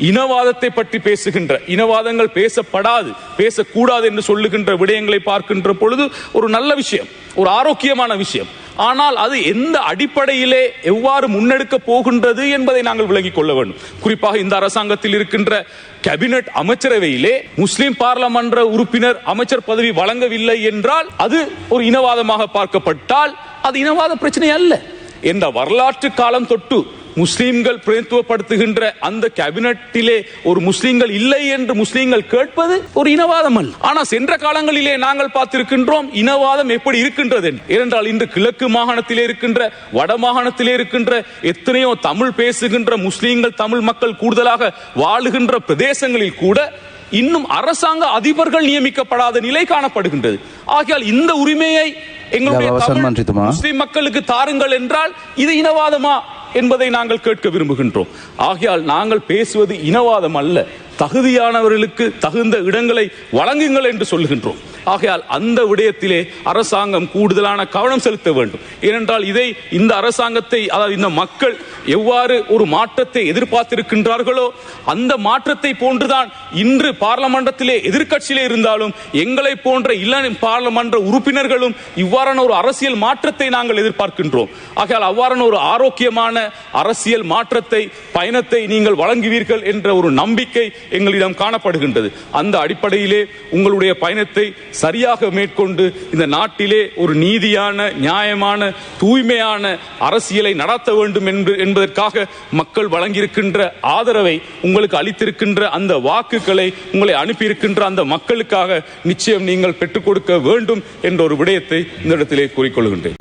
இனவாதத்தை பற்றி பேசுகின்ற இனவாதங்கள் பேசப்படாது பேசக்கூடாது என்று சொல்லுகின்ற விடயங்களை பார்க்கின்ற பொழுது ஒரு நல்ல விஷயம் ஒரு ஆரோக்கியமான விஷயம். ஆனால் அது எந்த அடிப்படையிலே எவ்வாறு முன்னெடுக்க போகின்றது என்பதை நாங்கள் விளங்கிக் கொள்ள வேண்டும். குறிப்பாக இந்த அரசாங்கத்தில் இருக்கின்ற கேபினட் அமைச்சரவையிலே முஸ்லிம் பார்லமன்ற உறுப்பினர் அமைச்சர் பதவி வழங்கவில்லை என்றால் அது ஒரு இனவாதமாக பார்க்கப்பட்டால் அது இனவாத பிரச்சனை அல்ல. என்ற வரலாற்று காலம் தொட்டு முஸ்லிம்கள் பிரதித்துவப்படுத்துகின்ற அந்த கேபினட்டிலே ஒரு முஸ்லிம்கள் இல்லை என்று முஸ்லிம்கள் கேட்பது ஒரு இனவாதம் அல்ல ஆனா சென்ற காலங்களிலே நாங்கள் பார்த்திருக்கின்றோம் இனவாதம் எப்படி இருக்கின்றது. ஏனென்றால் இன்று கிழக்கு மாகாணத்திலே இருக்கின்ற வட மாகாணத்திலே இருக்கின்ற எத்தனையோ தமிழ் பேசுகின்ற முஸ்லிம்கள் தமிழ் மக்கள் கூடுதலாக வாழுகின்ற பிரதேசங்களில் கூட இன்னும் அரசாங்க அதிபர்கள் நியமிக்கப்படாத நிலை காணப்படுகின்றது ஆகையால் இந்த உரிமையை எங்களுடைய. முஸ்லிம் மக்களுக்கு தாருங்கள் என்றால் இது இனவாதமா என்பதை நாங்கள் கேட்க விரும்புகின்றோம். ஆகையால் நாங்கள் பேசுவது இனவாதம் அல்ல. தகுதியானவர்களுக்கு தகுந்த இடங்களை வழங்குங்கள் என்று சொல்லுகின்றோம். ஆகையால் அந்த விடயத்திலே அரசாங்கம் கூடுதலான கவனம் செலுத்த வேண்டும். ஏனென்றால் இதை இந்த அரசாங்கத்தை அதாவது இந்த மக்கள் எவ்வாறு ஒரு மாற்றத்தை எதிர்பார்த்திருக்கின்றார்களோ அந்த மாற்றத்தை போன்றுதான் இன்று பார்லமன்றத்திலே எதிர்க்கட்சியிலே இருந்தாலும் எங்களை போன்ற இளம் பார்லமன்ற உறுப்பினர்களும் இவ்வாறான ஒரு அரசியல் மாற்றத்தை நாங்கள் எதிர்பார்க்கின்றோம். ஆகையால் அவ்வாறான ஒரு ஆரோக்கியமான அரசியல் மாற்றத்தை பயணத்தை நீங்கள் வழங்குவீர்கள் என்ற ஒரு நம்பிக்கை எங்களிடம் காணப்படுகின்றது. அந்த அடிப்படையிலே உங்களுடைய பயணத்தை சரியாக மேற்கொண்டு இந்த நாட்டிலே ஒரு நீதியான நியாயமான தூய்மையான அரசியலை நடத்த வேண்டும் என்று என்பதற்காக மக்கள் வழங்கியிருக்கின்ற ஆதரவை உங்களுக்கு அளித்திருக்கின்ற அந்த வாக்குகளை உங்களை அனுப்பியிருக்கின்ற அந்த மக்களுக்காக நிச்சயம் நீங்கள் பெற்றுக் கொடுக்க வேண்டும் என்ற ஒரு விடயத்தை இந்த இடத்திலே கூறிக்கொள்கின்றேன்.